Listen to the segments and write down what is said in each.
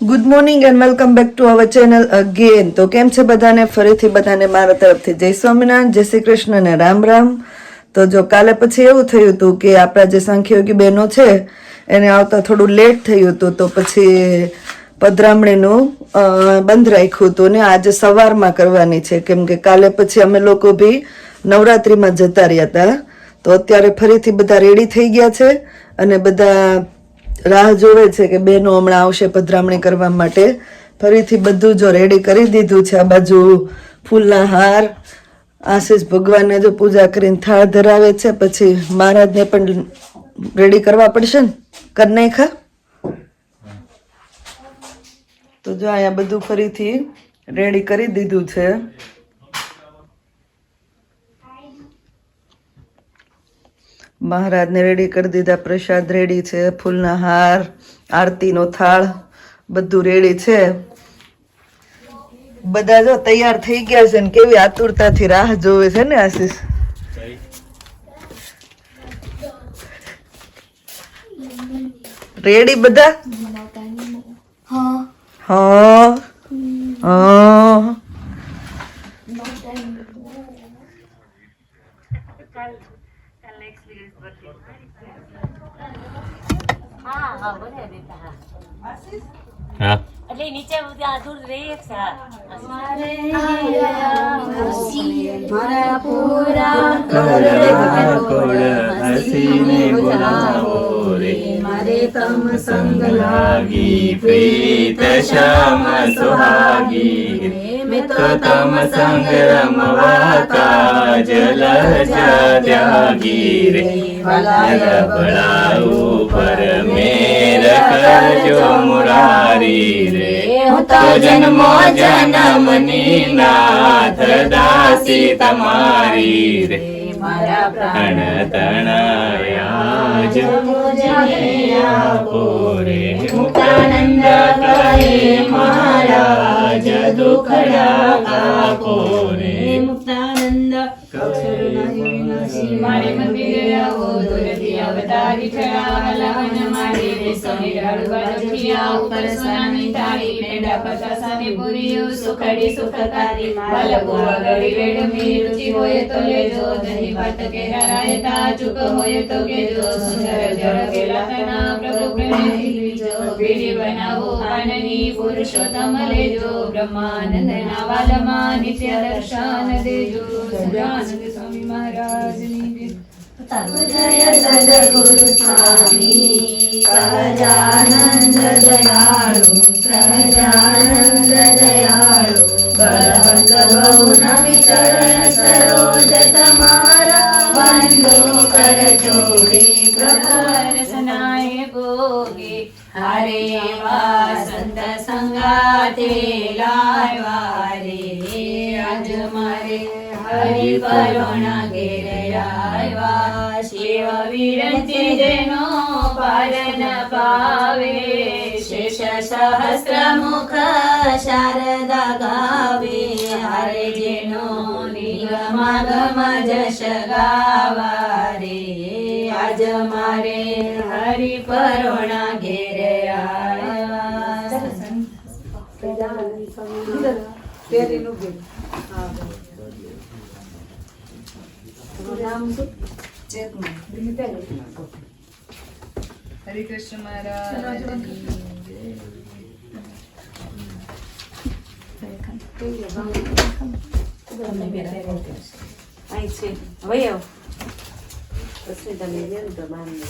Good morning and welcome back to our channel again તો કેમ છે બધાને? ફરીથી બધાને મારા તરફથી જય સ્વામિનારાયણ, જય શ્રી કૃષ્ણ અને રામ રામ. તો જો કાલે પછી એવું થયું હતું કે આપણા જે સાંખ્યોગી બહેનો છે, એને આવતા થોડું લેટ થયું હતું, તો પછી પધરામણીનું બંધ રાખ્યું હતું ને આજે સવારમાં કરવાની છે. કેમ કે કાલે પછી અમે લોકો બી નવરાત્રિમાં જતા રહ્યા હતા. તો અત્યારે ફરીથી બધા રેડી થઈ ગયા છે અને બધા રાહ જોવે છે કે બેનો હમણાં આવશે પધરામણી કરવા માટે. ફરીથી બધું જો રેડી કરી દીધું છે આ બાજુ ફૂલના હાર. આશીષ ભગવાનને જો પૂજા કરીને થાળ ધરાવે છે, પછી મહારાજને પણ રેડી કરવા પડશે ને? કર નાખા તો જો અહીંયા બધું ફરીથી રેડી કરી દીધું છે. મહારાજને રેડી કરી દીધા પ્રસાદ રેડી છે ફૂલના હાર આરતીનો થાળ બધું રેડી છે. બધા જો તૈયાર થઈ ગયા છે ને કેવી આતુરતાથી રાહ જોવે છે ને આશીષ? રેડી બધા? હા. હા. હા. એટલે નીચે ત્યાં દૂર રહી છે કોડ હસીને બોલાવો રે મારે તમ સંગ લાગી પ્રીત શ્યામ સુહાગી રે તો તમ સંગ રમવા કાજ લજ ત્યાગી રે બળા ઉપર મેર કરજો મુરારી રે તો જન્મો જન્મની નાથ દાસી તમારી રે મારા પ્રાણ તણાયા જ આપો મુક્તાનંદ કરે મહારાજ દુખડા કાપો રે મુક્તાનંદ વન મારી લેજો દહીં પુરુષોત્તમ લેજો બ્રહ્માનંદના વાલમાં નિત્ય દર્શન દેજો સદાનંદ સ્વામી મહારાજની જય. જય સદગુરુ સ્વામી સહજાનંદ દયાળુ સહજાનંદ દયાળુ બળવંત બહુ નવી ચરણ સરોજ તમારા વંદો કર જોડી પ્રભુ રસનાય ભોગે હારે વા સંત સંગાતે લાવ્યા રે આજ મારે હરિ પરોણા ઘેરે આવ્યા શિવ વિરંતી જેનો પારન પાવે શેષ સહસ્ર મુખ શારદા ગાવે હરે જેનો નિગમાગમ જશ ગાવા રે આજ મારે હરિ પરોણા ઘેરે આવ્યા હરે કૃષ્ણ મહારાજ અહીં છે હવે આવ પછી તમે જેમ તો બાંધો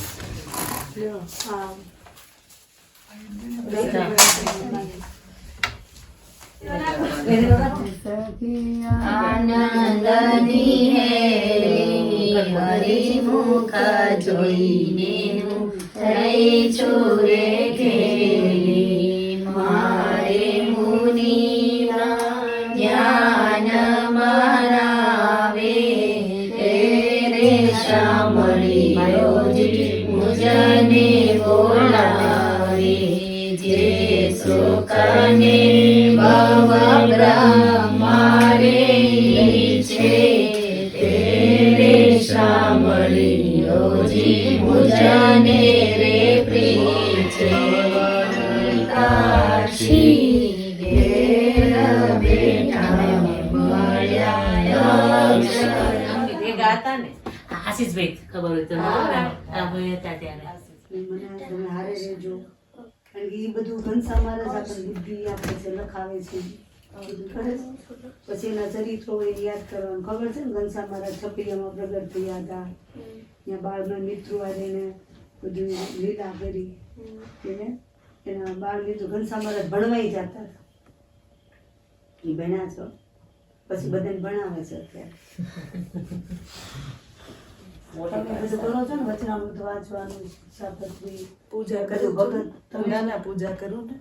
આનંદની હે હરી મુખા જોઈને હું રહી છું રે ખેલી મારે મુનિના જ્ઞાન મરાવે રે શામળી રોજી મુજને બોલાવે જે સુખને રોજી રે પ્રિય છે મળ્યા ને આશીષભાઈ ખબર હોય તો હા. આ ભાઈ હતા ત્યારે હારે રહેજો કારણ કે એ બધું ઘનસા મહારાજ આપણે બુદ્ધિ આપે છે લખાવે છે. પછી એના ચરિત્રો યાદ કરવાનું ખબર છે ને ઘનસા મહારાજ છપૈયામાં પ્રગટ થયા હતા ત્યાં બાળના મિત્રો એને બધું લીલા કરી. એને, એના બાળ મિત્રો મહારાજ ભણવાઈ જતા એ ભણ્યા છો. પછી બધાને ભણાવે છે અત્યારે. તમે બધું કરો છો ને વચનામૃત વાંચવાનું સાપત્રી પૂજા કરું ભગત ના ના પૂજા કરું ને.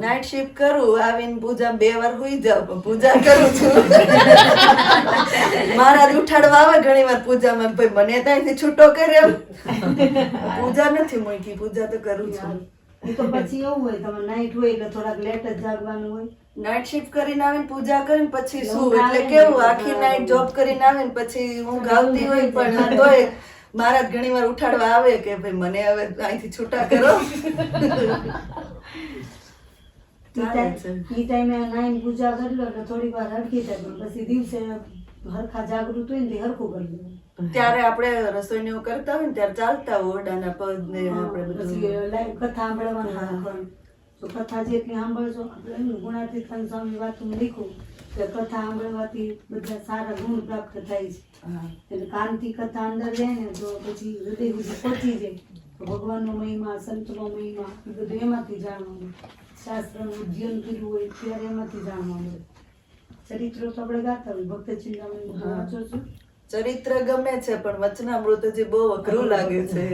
નાઇટ શિફ્ટ કરું આવીને પૂજા બે વાર હોઈ જાવ પૂજા કરું છું. મારા ઉઠાડવા આવે ઘણી વાર પૂજામાં ભાઈ મને ત્યાંથી છૂટો કર્યો પૂજા નથી મૂકી પૂજા તો કરું છું. તો પછી એવું હોય તમે નાઈટ હોય એટલે થોડાક લેટ જ જાગવાનું હોય. નાઇટ શિફ્ટ કરીને આવીને પૂજા કરીને પછી શું? એટલે કેવું? આખી નાઈટ જોબ કરીને આવીને પછી હું ગાવતી હોય પણ તોય મારા ઘણી વાર ઉઠાડવા આવે કે ભાઈ મને હવે અહીંથી છૂટા કરો. ઈ ટાઈમે નાઈન પૂજા કરી લો એટલે થોડી વાર હરખી થાય. પણ પછી દિવસે હરખા જાગૃત હોય ને હરખું કરી લો. ત્યારે આપણે રસોઈ ને એવું કરતા હોય ને ત્યારે ચાલતા હોય ઓરડાના પગ ને આપણે બધું. લાઈવ કથા સાંભળવાનું તો કથા જેટલી સાંભળશો એમનું એમ ગુણાતીતાન સ્વામી વાતનું લીખું કે કથા સાંભળવાથી બધા સારા ગુણ પ્રાપ્ત થાય છે. એટલે કાનથી કથા અંદર જાય ને તો પછી હૃદય સુધી પહોંચી જાય. તો ભગવાનનો મહિમા સંતનો મહિમા એ બધું એમાંથી જાણવાનું શાસ્ત્રનું અધ્યયન કર્યું હોય ત્યારે એમાંથી જાણવાનું ચરિત્રો તો આપણે ગાતા હોય. ભક્ત ચિંતામણી વાંચો છો? ચરિત્ર ગમે છે પણ વચનામૃત હજી બહુ અઘરું લાગે છે.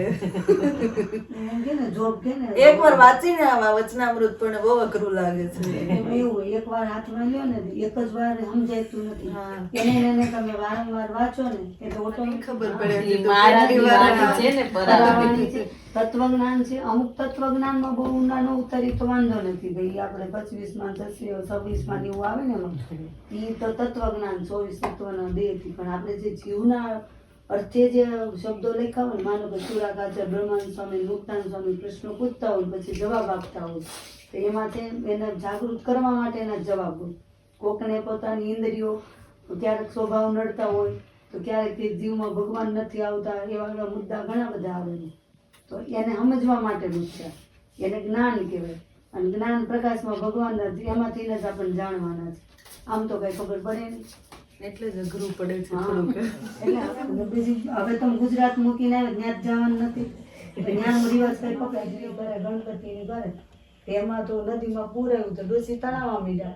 એક વાર વાંચીને આવા વચનામૃત પણ બહુ અઘરું લાગે છે. એવું એક વાર હાથમાં લ્યો ને એક જ વાર સમજાતું નથી. હા. એને ને એને તમે વારંવાર વાંચો ને એટલે ઓટોમેટિક ખબર પડે. મારા વાર છે ને પરાવાની. તત્વજ્ઞાન છે. અમુક તત્વજ્ઞાનમાં બહુ ઊંડાનો ઉતરી તો વાંધો નથી ભાઈ. આપણે પચીસમાં થશે છવ્વીસમાં એવું આવે ને એ તો તત્વજ્ઞાન, ચોવીસ તત્વના દેહથી પણ આપણે જે જીવના અર્થે જે શબ્દો લખ્યા હોય માનો કે સુરાકાચાર્ય બ્રહ્માનંદ સ્વામી, મુક્તાન સ્વામી પ્રશ્નો પૂછતા હોય પછી જવાબ આપતા હોય. તો એમાં છે એને જાગૃત કરવા માટેના એના જવાબ હોય. કોકને પોતાની ઇન્દ્રિયો ક્યારેક સ્વભાવ નડતા હોય, તો ક્યારેક તે જીવમાં ભગવાન નથી આવતા, એવા એવા મુદ્દા ઘણા બધા આવે છે. તો એને સમજવા માટેનું છે. એને જ્ઞાન કહેવાય. અને જ્ઞાન પ્રકાશમાં ભગવાનના એમાંથી જ આપણને જાણવાના છે. આમ તો કઈ ખબર પડે નહીં. એટલે જ અઘરું પડે છે થોડુંક. એટલે બીજી હવે તમે ગુજરાત મૂકીને આવે ત્યાં જ જવાનું નથી. જ્ઞાન રિવાજ કઈ પકડાય કરે ગણપતિ ને કરે તેમાં તો નદીમાં પૂરાયું તો ડોસી તણાવવા મીડા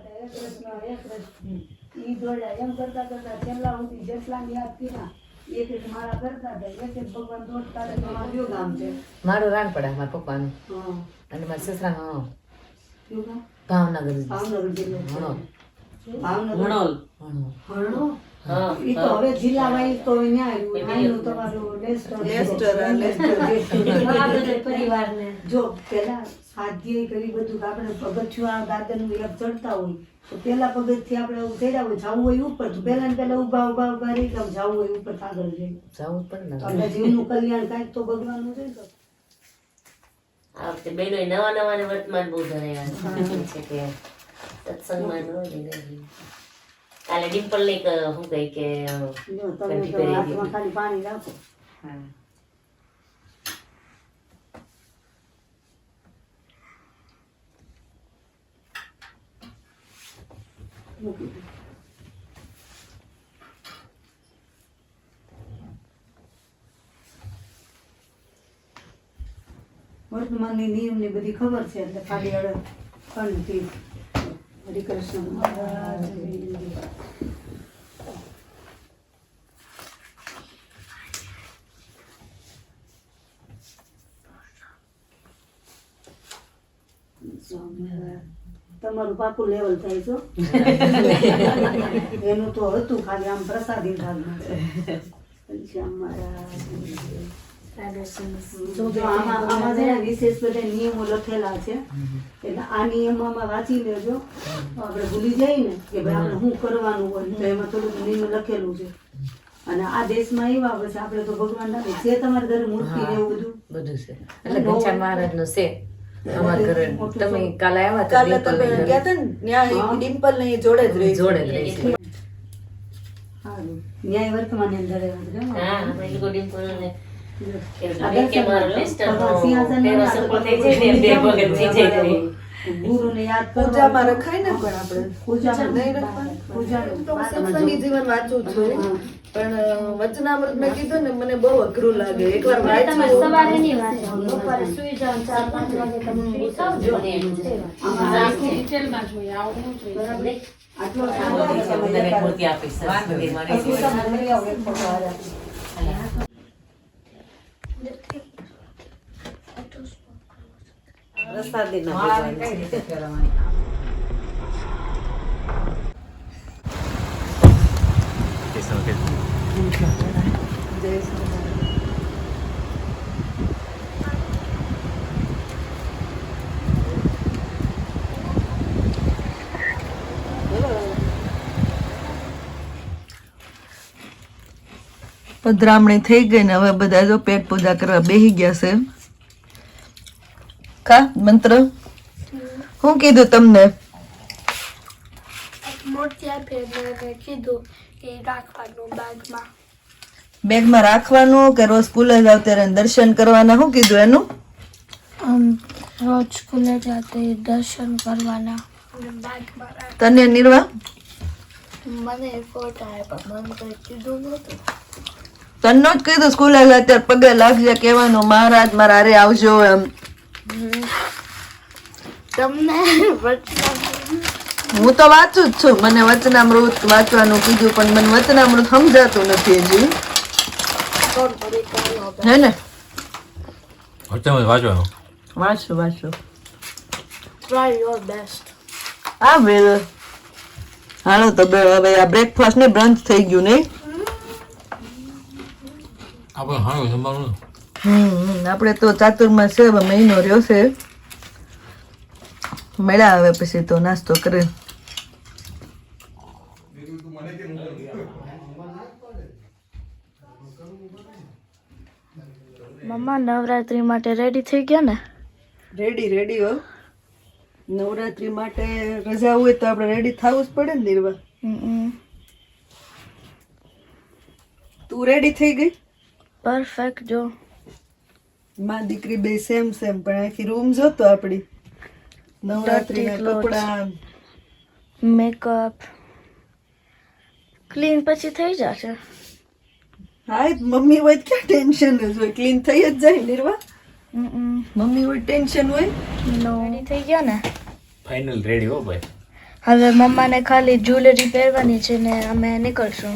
ઈ દોડ્યા. એમ કરતા કરતા છેલ્લા સુધી જેટલા યાદ એક મારા રાણપડા મારા પપ્પાનું. અને મારા સસરાનું ભાવનગર. ભાવનગર તો હવે જિલ્લા વાઇઝ તો ન્યા તમારું પરિવારને જો પેલા સ્વાધ્યાય કરી બધું કે આપણે પગથિયું આ દાદરનું એક ચડતા હોય. તો પેલા પગથિયા આપણે એવું કર્યા હોય જવું હોય ઉપર. તો પેલા ને પેલા ઊભા ઊભા ઊભા રહી તો જવું હોય ઉપર આગળ જાય જવું પણ આપણે જીવનું કલ્યાણ કાંઈક તો ભગવાનનું છે તો. આ વખતે બહેનોએ નવા નવા ને વર્તમાન બહુ ધરાયા છે. કે સત્સંગમાં ન હોય ને કાલે ડિમ્પલ ને શું કહી કે ખાલી પાણી રાખો મૂકી દઉં વર્તમાનની નિયમની બધી ખબર છે એટલે ખાલી હવે ખંડથી હરે કૃષ્ણ સ્વામિનારાયણ. તમારું પાકું લેવલ થાય છો. એનું તો હતું ખાલી આમ પ્રસાદી ભાગમાં. છે શ્યામ મહારાજની જય. જો આમાં આમાં છે ને વિશેષ બધા નિયમો લખેલા છે. એટલે આ નિયમોમાં વાંચી લેજો. આપણે ભૂલી જઈએ ને કે ભાઈ આપણે શું કરવાનું હોય તો એમાં થોડું નિયમ લખેલું છે. અને આ દેશમાં એવા પછી આપણે તો ભગવાન ના છે તમારે ઘરે મૂર્તિ એવું બધું. બધું છે. એટલે મહારાજનું છે. અમારા ઘરે તમે કાલે આવ્યા કાલે તમે ગયા હતા ને ત્યાં ડિમ્પલ ને જોડે જ રહી જોડે જ રહી ન્યાય વર્તમાન અંદર? હા લોકો ડિમ્પલ ને પૂજામાં રખાય ને પણ આપણે. પૂજા નહીં રખવાનું? સત્સંગી જીવન વાંચું છું. પણ વચનામૃત મેં કીધું ને મને બહુ અઘરું લાગે. એકવાર વાંચો સવારે ની વાંચો બપોરે સુઈ ચાર પાંચ વાગે તમે સુઈ થાવ જો. આટલો બધાને મૂર્તિ આપી સરસ્વતી મારી છે. પ્રસાદી ના પધરામણી થઈ ગઈ ને હવે બધા જો પેટ પૂજા કરવા બેહી ગયા છે. કા મંત્ર? શું કીધું તમને? બેગમાં બેગમાં રાખવાનું કે રોજ સ્કૂલે જાવ ત્યારે દર્શન કરવાના? શું કીધું એનું? રોજ સ્કૂલે જાતે દર્શન કરવાના. તને નિર્વા? મને ફોટા આપ્યા મને કીધું નહોતું. તને જ કીધું સ્કૂલે અત્યારે ત્યારે પગે લાગજે કહેવાનું મહારાજ મારા અરે આવજો એમ. તમને હું તો વાંચું જ છું મને વચનામૃત વાંચવાનું કીધું પણ મને વચનામૃત સમજાતું નથી હજી. હે ને? વચનામૃત વાંચવાનું? વાંચું વાંચું. ટ્રાય યોર બેસ્ટ હા વેલ. હાલો તો હવે આ બ્રેકફાસ્ટ ને બ્રંચ થઈ ગયું નહીં આપણે હાણું સંભાળવું હમ આપણે તો ચાતુર્માસ છે હવે મહિનો રહ્યો છે. મેળા આવે પછી તો નાસ્તો કરે. મમ્મા નવરાત્રી માટે રેડી થઈ ગયા ને? રેડી રેડી હો. નવરાત્રી માટે રજા હોય તો આપણે રેડી થવું જ પડે ને નિર્વા. તું રેડી થઈ ગઈ? પરફેક્ટ જો માં દીકરી બે સેમ સેમ પણ આખી રૂમ જોતો આપણી નવરાત્રીના Dirty કપડા. મેકઅપ ક્લીન પછી થઈ જશે. હા મમ્મી હોય ક્યાં ટેન્શન જ હોય? ક્લીન થઈ જ જાય નિર્વા? મમ્મી હોય ટેન્શન હોય? નો રેડી થઈ ગયા ને? ફાઇનલ રેડી હો ભાઈ. હવે મમ્માને ખાલી જ્વેલરી પહેરવાની છે ને અમે નીકળશું.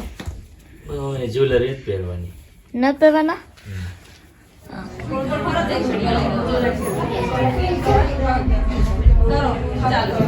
જ્વેલરી જ પહેરવાની. ન પહેરવાના ચાલો